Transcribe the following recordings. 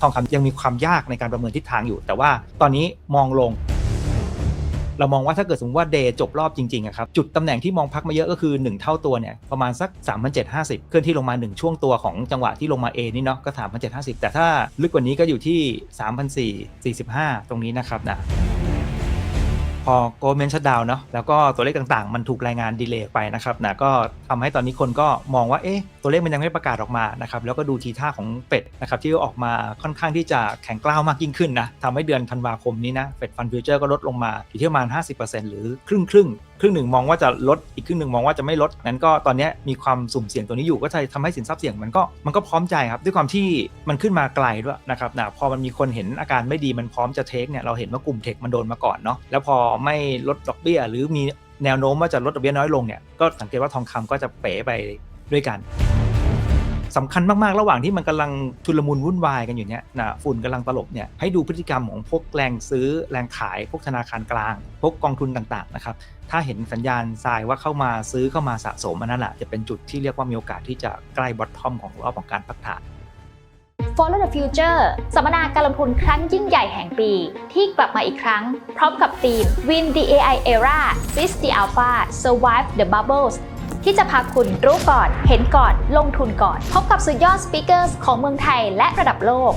ทองคำยังมีความยากในการประเมินทิศทางอยู่ แต่ว่าตอนนี้มองลง เรามองว่าถ้าเกิดสมมติว่าเดย์จบรอบจริงๆครับจุดตำแหน่งที่มองพักมาเยอะก็คือ 1 เท่าตัวเนี่ยประมาณสัก 3,750 เคลื่อนที่ลงมา 1 ช่วงตัวของจังหวะที่ลงมา A นี่เนาะก็ 3,750 แต่ถ้าลึกกว่านี้ก็อยู่ที่ 3,445 ตรงนี้นะครับนะ อโกลเมนชัดดาวเนาะแล้วก็ตัวเลขต่างๆ มันถูกรายงานดีเลย์ไปนะครับนะก็ทำให้ตอนนี้คนก็มองว่าเอ๊ะตัวเลขมันยังไม่ประกาศออกมานะครับแล้วก็ดูทีท่าของเป็ดนะครับที่ออกมาค่อนข้างที่จะแข็งกล้าวมากยิ่งขึ้นนะทำให้เดือนธันวาคมนี้นะเฟดฟันฟิวเจอร์ก็ลดลงมาอยู่ที่ประมาณ 50%หรือครึ่งครึ่ง ครึ่งหนึ่งมองว่าจะลดอีกครึ่งหนึ่งมองว่าจะไม่ลดนั้นก็ตอนนี้มีความสุ่มเสี่ยงตัวนี้อยู่ก็จะทำให้สินทรัพย์เสี่ยงมันก็มันก็พร้อมใจครับ ด้วยความที่มันขึ้นมาไกลด้วยนะครับนะพอมันมีคนเห็นอาการไม่ดีมันพร้อมจะเทคเนี่ยเราเห็นว่ากลุ่มเทคมันโดนมาก่อนเนาะแล้วพอไม่ลดดอกเบี้ย หรือมีแนวโน้มว่าจะลดดอกเบี้ยน้อยลงเนี่ยก็สังเกตว่าทองคำก็จะเป๋ไปด้วยกัน สำคัญมากๆ ระหว่างที่มันกำลังชุลมุนวุ่นวายกันอยู่เนี่ยนะฝุ่นกำลังตลบเนี่ยให้ดูพฤติกรรมของพวกแรงซื้อแรงขาย พวกธนาคารกลาง พวกกองทุนต่างๆนะครับถ้าเห็นสัญญาณทรายว่าเข้ามาซื้อเข้ามาสะสมอันนั้นแหละจะเป็นจุดที่เรียกว่ามีโอกาสที่จะใกล้บอททอมของรอบของการพักฐาน Follow the Future สัมมนาการลงทุนครั้งยิ่งใหญ่แห่งปี ที่กลับมาอีกครั้ง พร้อมกับธีม Win the AI Era Seize the Alpha Survive the Bubbles ที่จะพาคุณรู้ก่อน เห็นก่อน ลงทุนก่อน พบกับสุดยอดสปีกเกอร์ของเมืองไทยและระดับโลก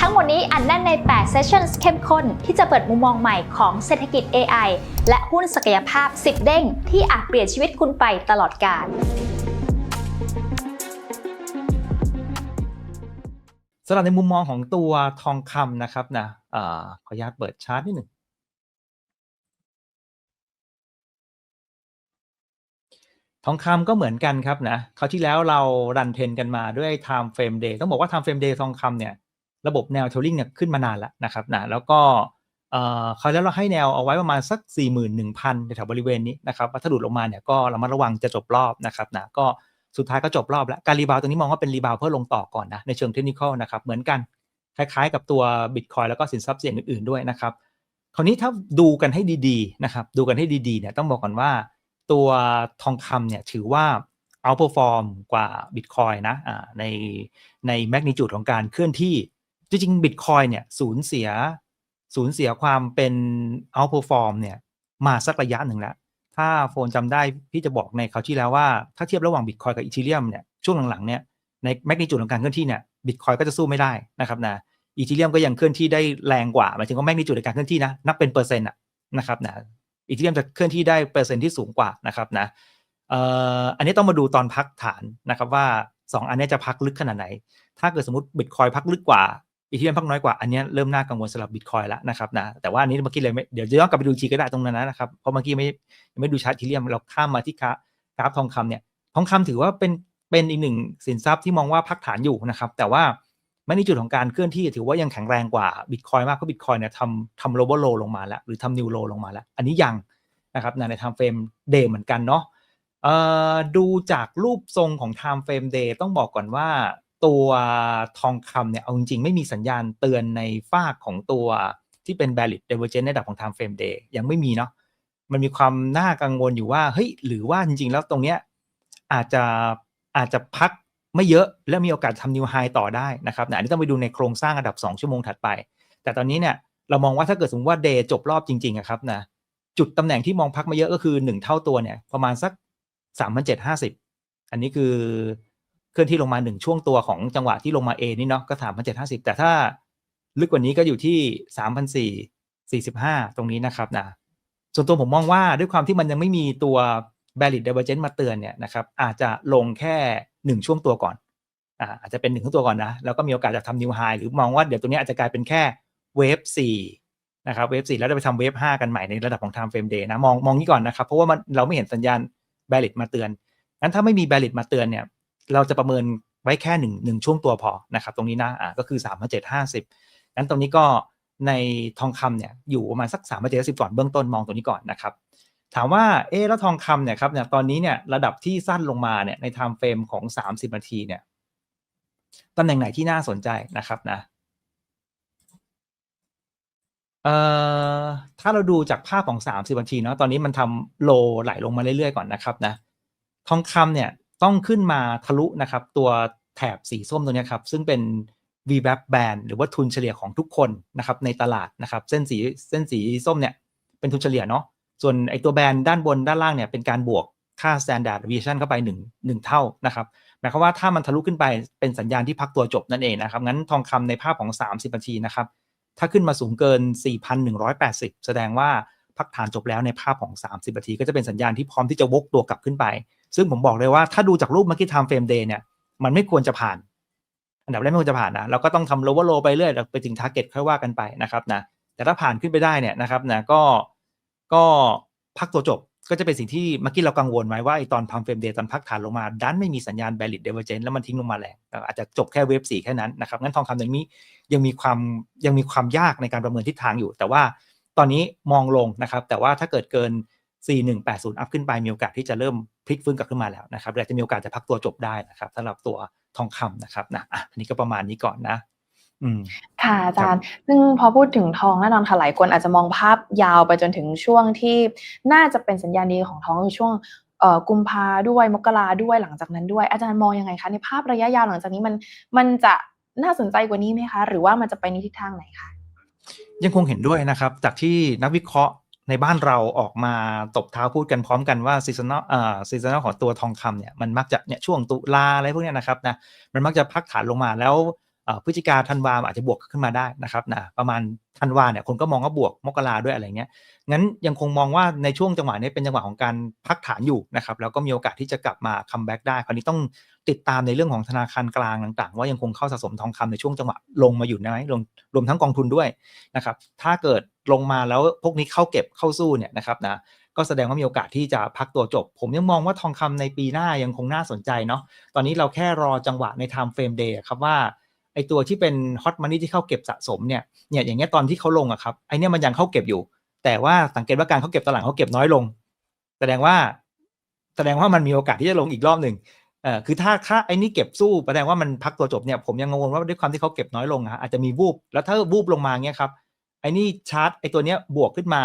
ทั้งหมดนี้อันแน่นใน 8 เซสชั่นเข้มข้น ที่จะเปิดมุมมองใหม่ของเศรษฐกิจ AI และหุ้นศักยภาพ 10 เด้ง ที่อาจเปลี่ยนชีวิตคุณไปตลอดกาลสำหรับในมุมมองของตัวทองคำนะครับนะขออนุญาตเปิดชาร์ตนิดหนึ่ง ทองคำก็เหมือนกันครับนะคราวที่แล้วเรารันเทรนกันมาด้วย time frame day ต้องบอกว่า time frame day ทองคำเนี่ยระบบแนวเทลลิงเนี่ยขึ้นมานานแล้วนะครับนะแล้วก็เอ่อคราวแล้วเราให้แนวเอาไว้ประมาณสัก 41,000แถวบริเวณนี้นะครับว่าถ้าหลุดลงมาเนี่ยก็ระมัดระวังจะจบรอบนะครับนะก็สุดท้ายก็จบรอบแล้ว การรีบาวตรงนี้มองว่าเป็นรีบาวเพื่อลงต่อก่อนนะในเชิงเทคนิคนะครับเหมือนกันคล้ายๆ กับตัว Bitcoin แล้วก็สินทรัพย์เสี่ยงอื่นๆด้วยนะครับคราวนี้ถ้าดูกันให้ดีๆนะครับดูกันให้ดีๆเนี่ยต้องบอกก่อนว่า ตัวทองคำเนี่ยถือว่า outperform กว่า Bitcoin นะในในแมกนิจูดของการเคลื่อนที่ จริงๆ Bitcoin เนี่ยสูญเสียสูญเสียความเป็น outperform เนี่ยมาสักระยะหนึ่งแล้ว ถ้าโฟนจำได้พี่จะบอกในคราวที่แล้วว่า ถ้าเทียบระหว่าง Bitcoin กับ Ethereum เนี่ยช่วงหลังๆเนี่ยในแมกนิจูดของการเคลื่อนที่เนี่ย Bitcoin ก็จะสู้ไม่ได้นะครับนะ Ethereum ก็ยังเคลื่อนที่ได้แรงกว่าหมายถึงว่าแมกนิจูดในการเคลื่อนที่นะนับเป็นเปอร์เซ็นต์อะนะครับนะ อีเทเรียมจะเคลื่อนที่ได้เปอร์เซ็นต์ที่สูงกว่านะครับนะเอ่ออันนี้ต้องมาดูตอนพักฐานนะครับว่า 2 อันนี้จะพักลึกขนาดไหน ถ้าเกิดสมมติบิตคอยพักลึกกว่าอีเทเรียมพักน้อยกว่าอันนี้เริ่มน่ากังวลสำหรับบิตคอยแล้วนะครับนะแต่ว่าอันนี้เมื่อกี้เลยไม่เดี๋ยวจะย้อนกลับไปดูทีก็ได้ตรงนั้นนะครับเพราะเมื่อกี้ไม่ไม่ดูชาร์ตอีเทเรียมเราข้ามมาที่กราฟกราฟทองคำเนี่ยทองคำถือว่าเป็นเป็นอีกหนึ่งสินทรัพย์ที่มองว่าพักฐานอยู่นะครับ แต่ว่า ไม่ในจุดของการเคลื่อนที่ถือว่ายังแข็งแรงกว่าบิตคอยมากเพราะบิตคอยเนี่ยทำทำโลเวอร์โลลงมาแล้ว หรือทำนิวโลลงมาแล้ว อันนี้ยังนะครับใน time frame day เหมือนกันเนาะดูจากรูปทรงของ time frame day ต้องบอกก่อนว่าตัวทองคำเนี่ยเอาจริงๆ ไม่มีสัญญาณเตือนในฝากของตัวที่เป็น valid divergence ในระดับของ time frame day ยังไม่มีเนาะมันมีความน่ากังวลอยู่ว่า เฮ้ย หรือว่าจริงๆ แล้วตรงเนี้ยอาจจะอาจจะพัก ไม่เยอะและมีโอกาสทำ new high ต่อได้นะครับอันนี้ต้องไปดูในโครงสร้างระดับ 2 ชั่วโมงถัดไป แต่ตอนนี้เนี่ยเรามองว่าถ้าเกิดสมมติว่า day จบรอบจริงๆอะครับนะจุดตำแหน่งที่มองพักมาเยอะก็คือ 1 เท่าตัวเนี่ยประมาณสัก 3,750 อันนี้คือเคลื่อนที่ลงมา 1 ช่วงตัวของจังหวะที่ลงมา A นี่เนาะก็3,750 แต่ถ้าลึกกว่านี้ก็อยู่ที่3,445 ตรงนี้นะครับนะส่วนตัวผมมองว่าด้วยความที่มันยังไม่มีตัว valid divergence มาเตือนเนี่ยนะครับอาจจะลงแค่ 1ช่วงตัวก่อนอ่าอาจจะเป็น1ช่วงตัวก่อนนะแล้วก็มีโอกาสจะทำ new high หรือมองว่าเดี๋ยวตัวนี้อาจจะกลายเป็นแค่เวฟ4นะครับเวฟสี่แล้วจะไปทำเวฟห้ากันใหม่ในระดับของ time frame day นะมองมองนี้ก่อนนะครับ เพราะว่ามันเราไม่เห็นสัญญาณ valid มาเตือนงั้นถ้าไม่มี valid มาเตือนเนี่ยเราจะประเมินไว้แค่หนึ่งหนึ่งช่วงตัวพอนะครับตรงนี้นะอ่าก็คือ3 7 5 0งั้นตรงนี้ก็ในทองคำเนี่ยอยู่ประมาณสัก3 7 0ก่อนเบื้องต้นมองตรงนี้ก่อนนะครับ ถามว่าเออแล้วทองคำเนี่ยครับเนี่ยตอนนี้เนี่ยระดับที่สั้นลงมาเนี่ยใน time frame ของ 30 นาทีเนี่ยตำแหน่งไหนที่น่าสนใจนะครับนะเอ่อถ้าเราดูจากภาพของ 30 นาทีเนาะตอนนี้มันทำโลไหลลงมาเรื่อยๆก่อนนะครับนะทองคำเนี่ยต้องขึ้นมาทะลุนะครับ ตัวแถบสีส้มตัวเนี้ยครับซึ่งเป็น VWAP band หรือว่าทุนเฉลี่ยของทุกคนนะครับในตลาดนะครับ เส้นสีเส้นสีส้มเนี่ยเป็นทุนเฉลี่ยเนาะ ส่วนไอตัวแบนด้านบนด้านล่างเนี่ยเป็นการบวกค่า standard deviation เข้าไป1 1เท่านะครับหมายความว่าถ้ามันทะลุขึ้นไปเป็นสัญญาณที่พักตัวจบนั่นเองนะครับงั้นทองคำในภาพของ 30นาทีนะครับถ้าขึ้นมาสูงเกิน 4,180 แสดงว่าพักฐานจบแล้วในภาพของ 30นาที ก็จะเป็นสัญญาณที่พร้อมที่จะวกตัวกลับขึ้นไป ซึ่งผมบอกเลยว่าถ้าดูจากรูปเมื่อกี้ time frame day เนี่ย มันไม่ควรจะผ่าน อันดับแรกไม่ควรจะผ่านนะ เราก็ต้องทำ lower low ไปเรื่อย ไปถึง target ค่อยว่ากันไปนะครับนะ แต่ถ้าผ่านขึ้นไปได้เนี่ยนะครับนะ ก็ ก็พักตัวจบก็จะเป็นสิ่งที่เมื่อกี้เรากังวลไว้ว่าไอตอนทำเฟรมเดย์ตอนพักฐานลงมาดันไม่มีสัญญาณ valid divergence แล้วมันทิ้งลงมาแรงอาจจะจบแค่เวฟสี่แค่นั้นนะครับงั้นทองคำตรงนี้ยังมีความยังมีความยากในการประเมินทิศทางอยู่ แต่ว่าตอนนี้มองลงนะครับแต่ว่าถ้าเกิดเกิน 4180 อัพขึ้นไปมีโอกาสที่จะเริ่มพลิกฟื้นกลับขึ้นมาแล้วนะครับแต่จะมีโอกาสจะพักตัวจบได้นะครับสำหรับตัวทองคำนะครับนะอันนี้ก็ประมาณนี้ก่อนนะ อืม ค่ะอาจารย์ ซึ่งพอพูดถึงทองแน่นอนค่ะ หลายคนอาจจะมองภาพยาวไปจนถึงช่วงที่น่าจะเป็นสัญญาณดีของทองคือช่วง เอ่อ กุมภาด้วย มกราด้วย หลังจากนั้นด้วย อาจารย์มองยังไงคะ ในภาพระยะยาวหลังจากนี้มัน มันจะน่าสนใจกว่านี้ไหมคะ หรือว่ามันจะไปในทิศทางไหนคะ ยังคงเห็นด้วยนะครับ จากที่นักวิเคราะห์ในบ้านเราออกมาตบเท้าพูดกันพร้อมกันว่าซีซันอลอ่าซีซันอลของตัวทองคำเนี่ย มันมักจะเนี่ยช่วงตุลา อะไรพวกเนี้ยนะครับนะ มันมักจะพักฐานลงมา แล้วอ่า พฤศจิกาธันวาอาจจะบวกขึ้นมาได้นะครับนะประมาณธันวาเนี่ยคนก็มองว่าบวกมกราด้วยอะไรเงี้ยงั้นยังคงมองว่าในช่วงจังหวะนี้เป็นจังหวะของการพักฐานอยู่นะครับแล้วก็มีโอกาสที่จะกลับมาคัมแบ็กได้ คราวนี้ต้องติดตามในเรื่องของธนาคารกลางต่างๆ ว่ายังคงเข้าสะสมทองคำในช่วงจังหวะลงมาอยู่ไหมรวมรวมทั้งกองทุนด้วยนะครับถ้าเกิดลงมาแล้วพวกนี้เข้าเก็บเข้าสู้เนี่ยนะครับนะก็แสดงว่ามีโอกาสที่จะพักตัวจบ ผมยังมองว่าทองคำในปีหน้ายังคงน่าสนใจเนาะตอนนี้เราแค่รอจังหวะใน time frame day ครับว่า ไอตัวที่เป็น hot money ที่เข้าเก็บสะสมเนี่ยเนี่ยอย่างเงี้ยตอนที่เขาลงอะครับไอเนี้ยมันยังเข้าเก็บอยู่ แต่ว่าสังเกตว่าการเขาเก็บตลังเขาเก็บน้อยลง แสดงว่า แสดงว่ามันมีโอกาสที่จะลงอีกรอบหนึ่งเอ่อคือถ้าถ้าไอ้นี่เก็บสู้แสดงว่ามันพักตัวจบเนี่ยผมยังกังวลว่าด้วยความที่เขาเก็บน้อยลงอะอาจจะมีวูบแล้วถ้าวูบลงมาเงี้ยครับไอ้นี่ชาร์ตไอ้ตัวเนี้ยบวกขึ้นมา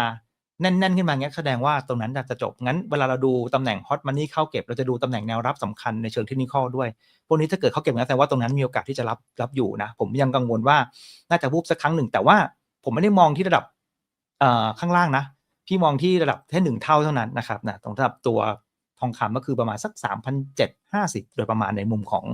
แน่น ๆ ขึ้นมาเงี้ยแสดงว่าตรงนั้นจะจบ งั้นเวลาเราดูตำแหน่งฮอตมันนี่เข้าเก็บ เราจะดูตำแหน่งแนวรับสำคัญในเชิงเทคนิคด้วย พวกนี้ถ้าเกิดเขาเก็บงั้นแสดงว่าตรงนั้นมีโอกาสที่จะรับรับอยู่นะ ผมยังกังวลว่าน่าจะวูบสักครั้งหนึ่ง แต่ว่าผมไม่ได้มองที่ระดับข้างล่างนะ พี่มองที่ระดับแค่หนึ่งเท่าเท่านั้นนะครับนะตรงระดับตัวทองคำก็คือประมาณสัก3,750โดยประมาณในมุมของ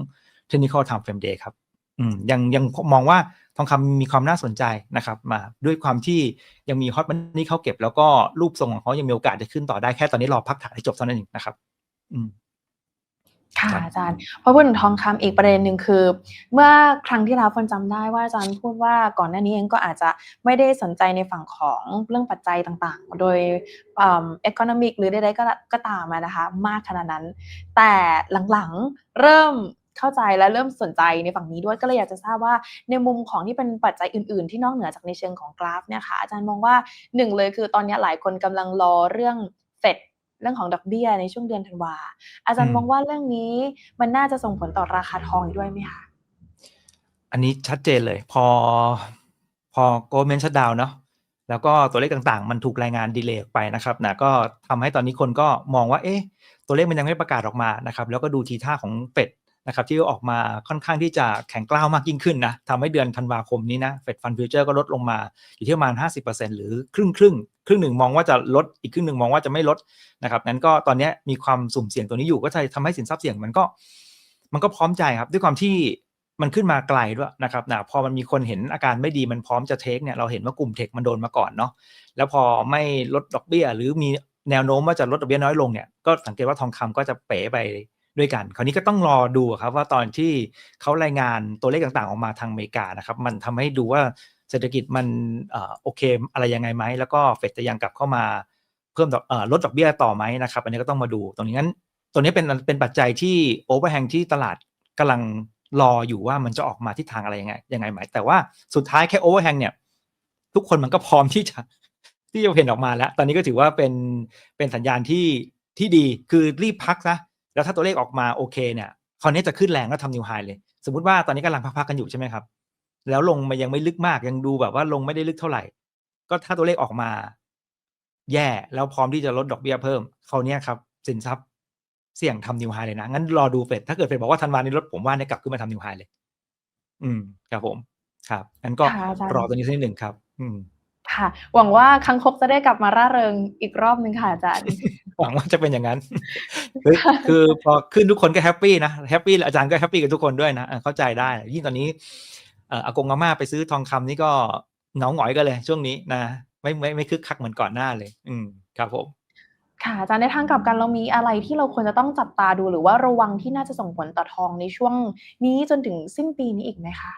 technical time frame day ครับ อืมยังยังมองว่าทองคำมีความน่าสนใจนะครับ มาด้วยความที่ยังมีฮอตมันนี่เข้าเก็บ แล้วก็รูปทรงของเขายังมีโอกาสจะขึ้นต่อได้แค่ตอนนี้รอพักฐานให้จบเท่านั้นเองนะครับ อืมค่ะครับอาจารย์พอพูดถึงทองคำอีกประเด็นหนึ่งคือ เมื่อครั้งที่แล้วคนจำได้ว่าอาจารย์พูดว่าก่อนหน้านี้เองก็อาจจะไม่ได้สนใจในฝั่งของเรื่องปัจจัยต่างๆ โดยเอ่อ economic หรือใดๆก็ก็ตามอะนะคะ มากขนาดนั้น แต่หลังๆเริ่ม เข้าใจและเริ่มสนใจในฝั่งนี้ด้วยก็เลยอยากจะทราบว่าในมุมของที่เป็นปัจจัยอื่น ๆ ที่นอกเหนือจากในเชิงของกราฟเนี่ยค่ะอาจารย์มองว่าหนึ่งเลยคือตอนนี้หลายคนกำลังรอเรื่องเฟดเรื่องของดอกเบี้ยในช่วงเดือนธันวาอาจารย์มองว่าเรื่องนี้มันน่าจะส่งผลต่อราคาทองด้วยไหมคะอันนี้ชัดเจนเลย พอพอโกลเมนชัดดาวเนาะแล้วก็ตัวเลขต่างๆ มันถูกรายงานดีเลย์ออกไปนะครับนะก็ทำให้ตอนนี้คนก็มองว่าเอ๊ะตัวเลขมันยังไม่ประกาศออกมานะครับ แล้วก็ดูทีท่าของเฟด นะครับที่ออกมาค่อนข้างที่จะแข็งกล้าวมากยิ่งขึ้นนะทำให้เดือนธันวาคมนี้นะเฟดฟันฟิวเจอร์ก็ลดลงมาอยู่ที่ประมาณ 50%หรือครึ่งครึ่งครึ่งหนึ่งมองว่าจะลดอีกครึ่งหนึ่งมองว่าจะไม่ลดนะครับงั้นก็ตอนนี้มีความสุ่มเสี่ยงตัวนี้อยู่ก็จะทำให้สินทรัพย์เสี่ยงมันก็ มันก็พร้อมใจครับ ด้วยความที่มันขึ้นมาไกลด้วยนะครับนะพอมันมีคนเห็นอาการไม่ดีมันพร้อมจะเทคเนี่ยเราเห็นว่ากลุ่มเทคมันโดนมาก่อนเนาะแล้วพอไม่ลดดอกเบี้ย หรือมีแนวโน้มว่าจะลดดอกเบี้ยน้อยลงเนี่ยก็สังเกตว่าทองคำก็จะเป๋ไป ด้วยกัน คราวนี้ก็ต้องรอดูครับว่าตอนที่เขารายงานตัวเลขต่างๆ ออกมาทางอเมริกานะครับ มันทำให้ดูว่าเศรษฐกิจมันอโอเคอะไรยังไงไหม แล้วก็เฟดจะยังกลับเข้ามาเพิ่มลดดอกเบี้ยต่อไหมนะครับ อันนี้ก็ต้องมาดู ตรงนี้งั้นตัวนี้เป็นเป็นปัจจัยที่โอเวอร์แฮงที่ตลาดกำลังรออยู่ว่ามันจะออกมาทิศทางอะไรยังไงยังไงไหม แต่ว่าสุดท้ายแค่โอเวอร์แฮงเนี่ย ทุกคนมันก็พร้อมที่จะที่จะเห็นออกมาแล้ว ตอนนี้ก็ถือว่าเป็นเป็นสัญญาณที่ที่ดีคือรีบพักซะ แล้วถ้าตัวเลขออกมาโอเคเนี่ยคราวนี้จะขึ้นแรงแล้วทำนิวไฮเลย สมมุติว่าตอนนี้กำลังพักๆกันอยู่ใช่ไหมครับ แล้วลงมายังไม่ลึกมากยังดูแบบว่าลงไม่ได้ลึกเท่าไหร่ ก็ถ้าตัวเลขออกมา แย่แล้วพร้อมที่จะลดดอกเบี้ยเพิ่มคราวเนี้ยครับสินทรัพย์เสี่ยงทำนิวไฮเลยนะงั้นรอดูเฟดถ้าเกิดเฟดบอกว่าธันวานี้ลดผมว่าเนี่ยกลับขึ้นมาทำนิวไฮเลย อืมครับผม ครับงั้นก็ค่ะอาจารย์รอตัวนี้สักนิดหนึ่งครับ อืมค่ะ หวังว่าคังคกจะได้กลับมาร่าเริงอีกรอบหนึ่งค่ะอาจารย์ หวังว่าจะเป็นอย่างนั้นเฮ้ยคือพอขึ้นทุกคนก็แฮปปี้นะแฮปปี้อาจารย์ก็แฮปปี้กับทุกคนด้วยนะเออเข้าใจได้ ยิ่งตอนนี้เอ่ออากงอาม่าไปซื้อทองคำนี่ก็เหงาหงอยกันเลย ช่วงนี้นะไม่ไม่ไม่คึกคักเหมือนก่อนหน้าเลย อืมครับผมค่ะอาจารย์ในทางกลับกันเรามีอะไรที่เราควรจะต้องจับตาดูหรือว่าระวังที่น่าจะส่งผลต่อทองในช่วงนี้จนถึงสิ้นปีนี้อีกไหมคะ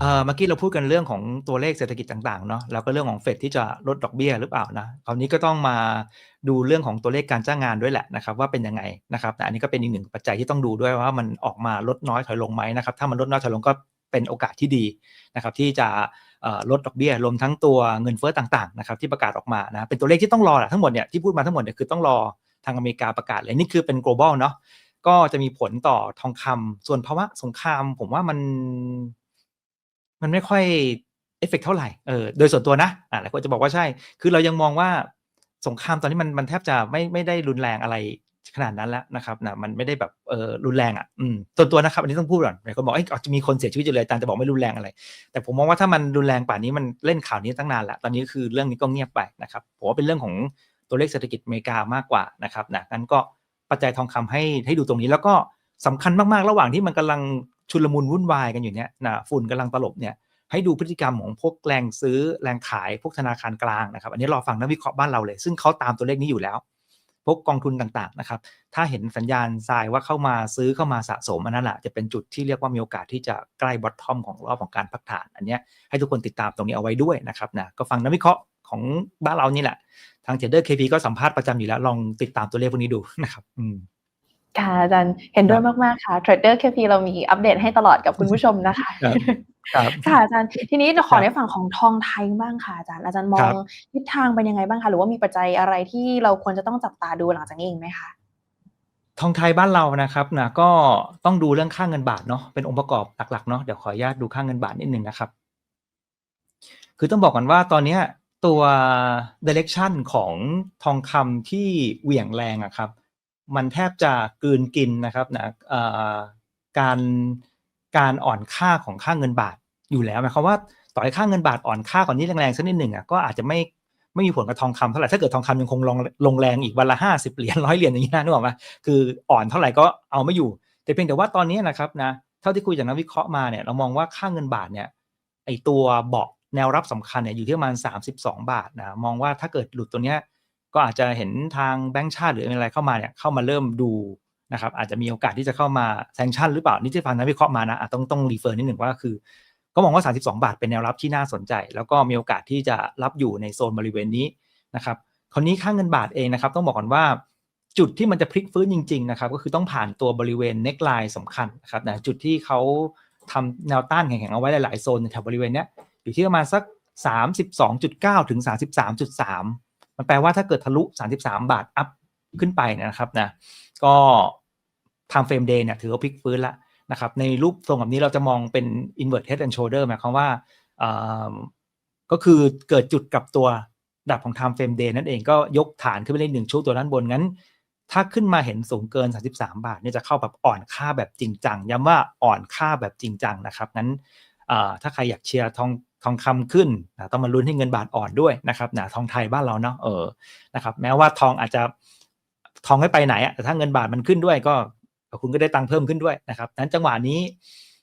เมื่อกี้เราพูดกันเรื่องของตัวเลขเศรษฐกิจต่างๆเนาะแล้วก็เรื่องของเฟดที่จะลดดอกเบี้ยหรือเปล่านะคราวนี้ก็ต้องมาดูเรื่องของตัวเลขการจ้างงานด้วยแหละนะครับว่าเป็นยังไงนะครับแต่อันนี้ก็เป็นอีกหนึ่งปัจจัยที่ต้องดูด้วยว่ามันออกมาลดน้อยถอยลงไหมนะครับถ้ามันลดน้อยถอยลงก็เป็นโอกาสที่ดีนะครับที่จะลดดอกเบี้ยรวมทั้งตัวเงินเฟ้อต่างๆนะครับที่ประกาศออกมานะเป็นตัวเลขที่ต้องรอแหละทั้งหมดเนี่ยที่พูดมาทั้งหมดเนี่ยคือต้องรอทางอเมริกาประกาศเลยนี่คือเป็น global เนาะก็จะมีผลต่อทองคำส่วนภาวะสงคราม ผมว่ามัน มันไม่ค่อยเอฟเฟกเท่าไหร่เออโดยส่วนตัวนะอ่าหลายคนจะบอกว่าใช่ คือเรายังมองว่าสงครามตอนนี้มันมันแทบจะไม่ไม่ได้รุนแรงอะไรขนาดนั้นแล้วนะครับนะมันไม่ได้แบบเออรุนแรงอะอืมส่วนตัวนะครับ อันนี้ต้องพูดก่อนหลายคนบอกเอ้ยอาจจะมีคนเสียชีวิตอยู่เลยอาจารย์จะบอกไม่รุนแรงอะไร แต่ผมมองว่าถ้ามันรุนแรงป่านนี้มันเล่นข่าวนี้ตั้งนานละตอนนี้คือเรื่องนี้ก็เงียบไปนะครับผมว่าเป็นเรื่องของตัวเลขเศรษฐกิจอเมริกามากกว่านะครับนะงั้นก็ปัจจัยทองคำให้ให้ดูตรงนี้แล้วก็สำคัญมากๆ ระหว่างที่มันกำลัง ชุลมุนวุ่นวายกันอยู่เนี่ยนะฝุ่นกำลังตลบเนี่ยให้ดูพฤติกรรมของพวกแรงซื้อแรงขายพวกธนาคารกลางนะครับอันนี้รอฟังนักวิเคราะห์บ้านเราเลย ซึ่งเขาตามตัวเลขนี้อยู่แล้ว พวกกองทุนต่างๆนะครับถ้าเห็นสัญญาณทรายว่าเข้ามาซื้อเข้ามาสะสมอันนั้นแหละจะเป็นจุดที่เรียกว่ามีโอกาสที่จะใกล้บอททอมของรอบของการพักฐาน อันเนี้ยให้ทุกคนติดตามตรงนี้เอาไว้ด้วยนะครับนะก็ฟังนักวิเคราะห์ของบ้านเรานี่แหละ ทางเทรดเดอร์เคพีก็สัมภาษณ์ประจำอยู่แล้วลองติดตามตัวเลขพวกนี้ดูนะครับ อืม ค่ะอาจารย์เห็นด้วยมาก ๆ ค่ะ Trader KP เรามีอัปเดตให้ตลอดกับคุณผู้ชมนะคะครับครับค่ะอาจารย์ทีนี้เราขอครับในฝั่งของทองไทยบ้างค่ะอาจารย์อาจารย์มอครังบทิศทางเป็นยังไงบ้างคะหรือว่ามีปัจจัยอะไรที่เราควรจะต้องจับตาดูหลังจากนี้อีกไหมคะทองไทยบ้านเรานะครับนะก็ต้องดูเรื่องค่าเงินบาทเนาะเป็นองค์ประกอบหลักๆเนาะเดี๋ยวขออนุญาตดูค่าเงินบาทนิดนึงนะครับ คือต้องบอกกันว่าตอนเนี้ยตัว direction ของทองคำที่เหวี่ยงแรงอะครับ มันแทบจะกืนกินนะครับนะการการอ่อนค่าของค่าเงินบาทอยู่แล้วหมายความว่าต่อให้ค่าเงินบาทอ่อนค่ากว่านี้แรงๆสักนิดหนึ่งอะก็อาจจะไม่ไม่มีผลกับทองคำเท่าไหร่ถ้าเกิดทองคำยังคงลงลงแรงอีกวันละห้าสิบเหรียญร้อยเหรียญอย่างนี้นะนึกออกไหมคืออ่อนเท่าไหร่ก็เอาไม่อยู่ แต่เพียงแต่ว่าตอนนี้นะครับนะเท่าที่คุยจากนักวิเคราะห์มาเนี่ยเรามองว่าค่าเงินบาทเนี่ยไอตัวเบาะแนวรับสำคัญเนี่ยอยู่ที่ประมาณ32 บาทนะมองว่าถ้าเกิดหลุดตัวเนี้ย ก็อาจจะเห็นทางแบงก์ชาติหรืออะไรเข้ามาเนี่ยเข้ามาเริ่มดูนะครับอาจจะมีโอกาสที่จะเข้ามาแซงชั่นหรือเปล่านี่ที่ฟังนักวิเคราะห์มานะอะต้องต้องรีเฟอร์นิดหนึ่งว่าคือ ก็มองว่า 32 บาทเป็นแนวรับที่น่าสนใจ แล้วก็มีโอกาสที่จะรับอยู่ในโซนบริเวณนี้นะครับคราวนี้ค่าเงินบาทเองนะครับ ต้องบอกก่อนว่าจุดที่มันจะพลิกฟื้นจริงๆนะครับก็คือต้องผ่านตัวบริเวณเน็กไลน์สำคัญนะครับนะจุดที่เขาทำแนวต้านแข็งๆเอาไว้หลายๆโซนแถวบริเวณเนี้ยอยู่ที่ประมาณสัก 32.9 ถึง 33.3 มันแปลว่าถ้าเกิดทะลุ 33 บาทอัพขึ้นไปเนยนะครับนะก็ทำเฟรมเดย์เนี่ยถือว่าพลิกฟื้นล้วนะครับในรูปทรงแบบนี้เราจะมองเป็น invert head and shoulder หมายความว่าก็คือเกิดจุดกับตัวดับของ time frame day นั่นเองก็ยกฐานขึ้นไปได้หนึ่งช่วงตัวด้านบนงั้น ถ้าขึ้นมาเห็นสูงเกิน 33 บาทเนี่ยจะเข้าแบบอ่อนค่าแบบจริงจังย้ำว่าอ่อนค่าแบบจริงจังนะครับงั้นถ้าใครอยากเชียร์ทอง ทองคำขึ้นนะต้องมาลุ้นให้เงินบาทอ่อนด้วยนะครับนะทองไทยบ้านเราเนาะเออนะครับแม้ว่าทองอาจจะทองไม่ไปไหนอะแต่ถ้าเงินบาทมันขึ้นด้วยก็คุณก็ได้ตังค์เพิ่มขึ้นด้วยนะครับนั้นจังหวะนี้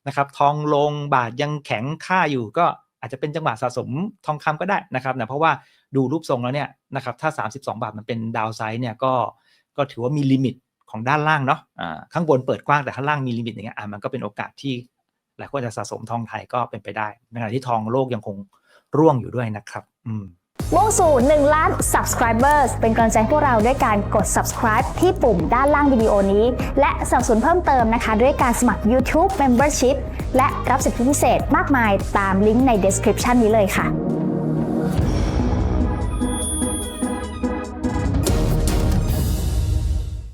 นะครับทองลงบาทยังแข็งค่าอยู่ก็อาจจะเป็นจังหวะสะสมทองคำก็ได้นะครับนะเพราะว่าดูรูปทรงแล้วเนี่ยนะครับถ้า 32 บาทมันเป็นดาวไซด์เนี่ยก็ก็ถือว่ามีลิมิตของด้านล่างเนาะอ่าข้างบนเปิดกว้างแต่ข้างล่างมีลิมิตอย่างเงี้ยอ่ามันก็เป็นโอกาสที่ หลายคนจะสะสมทองไทยก็เป็นไปได้ในขณะที่ทองโลกยังคงร่วงอยู่ด้วยนะครับ อืมมุ่งสู่1ล้าน subscribers เป็นกำลังใจพวกเราด้วยการกด subscribe ที่ปุ่มด้านล่างวิดีโอนี้ และสนับสนุนเพิ่มเติมนะคะ ด้วยการสมัคร YouTube Membership และรับสิทธิพิเศษมากมายตามลิงก์ใน description นี้เลยค่ะ